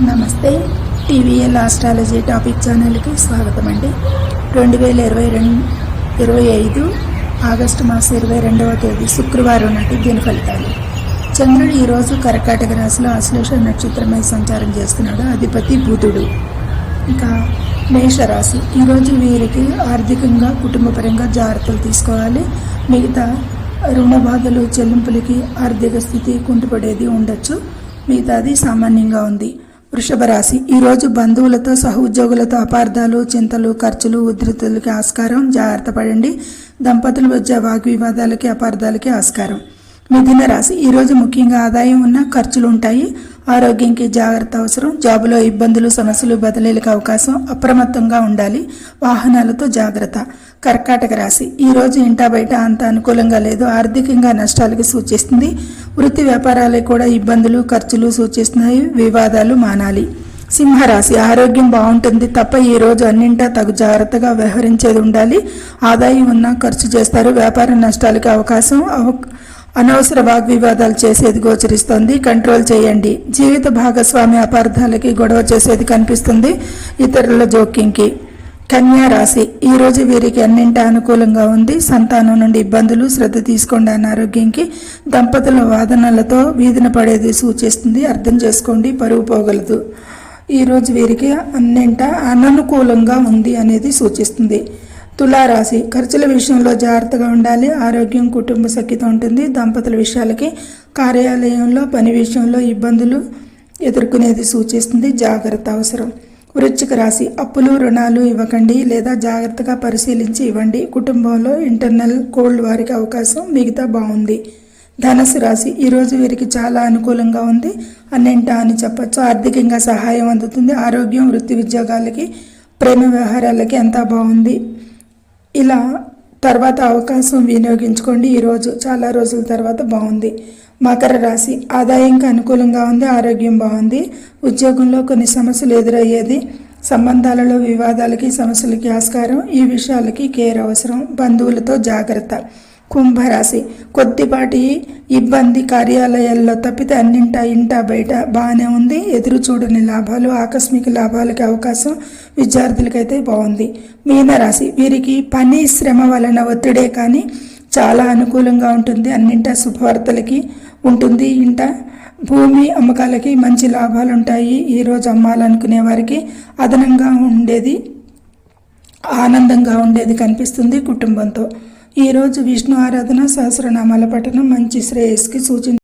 నమస్తే. TVL astrology topic ఛానల్కి స్వాగతం అండి రెండు వేల ఇరవై రెండు ఇరవై ఐదు ఆగస్టు మాసం ఇరవై రెండవ తేదీ శుక్రవారం నాటి దీని ఫలితాలు. చంద్రుడు ఈరోజు కర్కాటక రాశిలో ఆశ్లేష నక్షత్రమై సంచారం చేస్తున్నాడు. అధిపతి బుధుడు. ఇంకా మేషరాశి. ఈరోజు వీరికి ఆర్థికంగా కుటుంబపరంగా జాగ్రత్తలు తీసుకోవాలి. మిగతా రుణ బాధలు చెల్లింపులకి ఆర్థిక స్థితి కుంటుపడేది ఉండొచ్చు. మిగతాది సామాన్యంగా ఉంది. వృషభ రాశి ఈరోజు బంధువులతో సహోద్యోగులతో అపార్థాలు చింతలు ఖర్చులు ఉధృతులకి ఆస్కారం. జాగ్రత్త పడండి. దంపతుల మధ్య వాగ్వివాదాలకి అపార్థాలకి ఆస్కారం. మిథున రాశి. ఈరోజు ముఖ్యంగా ఆదాయం ఉన్న ఖర్చులు ఉంటాయి ఆరోగ్యంకి జాగ్రత్త అవసరం. జాబులో ఇబ్బందులు సమస్యలు బదిలీలకు అవకాశం అప్రమత్తంగా ఉండాలి. వాహనాలతో జాగ్రత్త. కర్కాటక రాశి. ఈరోజు ఇంటా బయట అంత అనుకూలంగా లేదు. ఆర్థికంగా నష్టాలకి సూచిస్తుంది. వృత్తి వ్యాపారాలకు కూడా ఇబ్బందులు ఖర్చులు సూచిస్తున్నాయి. వివాదాలు మానాలి. సింహరాశి. ఆరోగ్యం బాగుంటుంది తప్ప ఈ రోజు అన్నింటా తగు జాగ్రత్తగా వ్యవహరించేది ఉండాలి. ఆదాయం ఉన్నా ఖర్చు చేస్తారు. వ్యాపార నష్టాలకి అవకాశం అనవసర వాగ్వివాదాలు చేసేది గోచరిస్తోంది. కంట్రోల్ చేయండి. జీవిత భాగస్వామి అపార్థాలకి గొడవ చేసేది కనిపిస్తుంది ఇతరుల జోక్యంకి. కన్యా రాశి. ఈరోజు వీరికి అన్నింటా అనుకూలంగా ఉంది. సంతానం నుండి ఇబ్బందులు శ్రద్ధ తీసుకోండి అనారోగ్యంకి దంపతుల వాదనలతో వీధిన పడేది సూచిస్తుంది. అర్థం చేసుకోండి. పరుగు పోగలదు. ఈరోజు వీరికి అన్నింటా అననుకూలంగా ఉంది అనేది సూచిస్తుంది. తులారాశి. ఖర్చుల విషయంలో జాగ్రత్తగా ఉండాలి. ఆరోగ్యం కుటుంబ సఖ్యత ఉంటుంది. దంపతుల విషయాలకి కార్యాలయంలో పని విషయంలో ఇబ్బందులు ఎదుర్కొనేది సూచిస్తుంది. జాగ్రత్త అవసరం. వృశ్చిక రాశి. అప్పులు రుణాలు ఇవ్వకండి లేదా జాగ్రత్తగా పరిశీలించి ఇవ్వండి. కుటుంబంలో ఇంటర్నల్ కోల్డ్ వారికి అవకాశం మిగతా బాగుంది. ధనసు రాశి. ఈరోజు వీరికి చాలా అనుకూలంగా ఉంది. అన్నింటా అని చెప్పచ్చు. ఆర్థికంగా సహాయం అందుతుంది. ఆరోగ్యం వృత్తి ఉద్యోగాలకి ప్రేమ వ్యవహారాలకి అంతా బాగుంది. ఇలా తర్వాత అవకాశం వినియోగించుకోండి. ఈరోజు చాలా రోజుల తర్వాత బాగుంది. మకర రాశి ఆదాయంకి అనుకూలంగా ఉంది ఆరోగ్యం బాగుంది. ఉద్యోగంలో కొన్ని సమస్యలు ఎదురయ్యేది సంబంధాలలో వివాదాలకి సమస్యలకి ఆస్కారం ఈ విషయాలకి కేర్ అవసరం బంధువులతో జాగ్రత్త. కుంభరాశి. కొద్దిపాటి ఇబ్బంది కార్యాలయాల్లో తప్పితే అన్నింటా ఇంటా బయట బాగానే ఉంది. ఎదురు చూడని లాభాలు ఆకస్మిక లాభాలకి అవకాశం విద్యార్థులకైతే బాగుంది మీనరాశి. వీరికి పని శ్రమ వలన ఒత్తిడే కానీ చాలా అనుకూలంగా ఉంటుంది. అన్నింటా శుభవార్తలకి ఉంటుంది. ఇంట భూమి అమ్మకాలకి మంచి లాభాలు ఉంటాయి ఈరోజు అమ్మాలనుకునే వారికి అదనంగా ఉండేది ఆనందంగా ఉండేది కనిపిస్తుంది కుటుంబంతో. ఈరోజు విష్ణు ఆరాధన సహస్రనామాల పఠనం మంచి శ్రేయస్కి సూచించ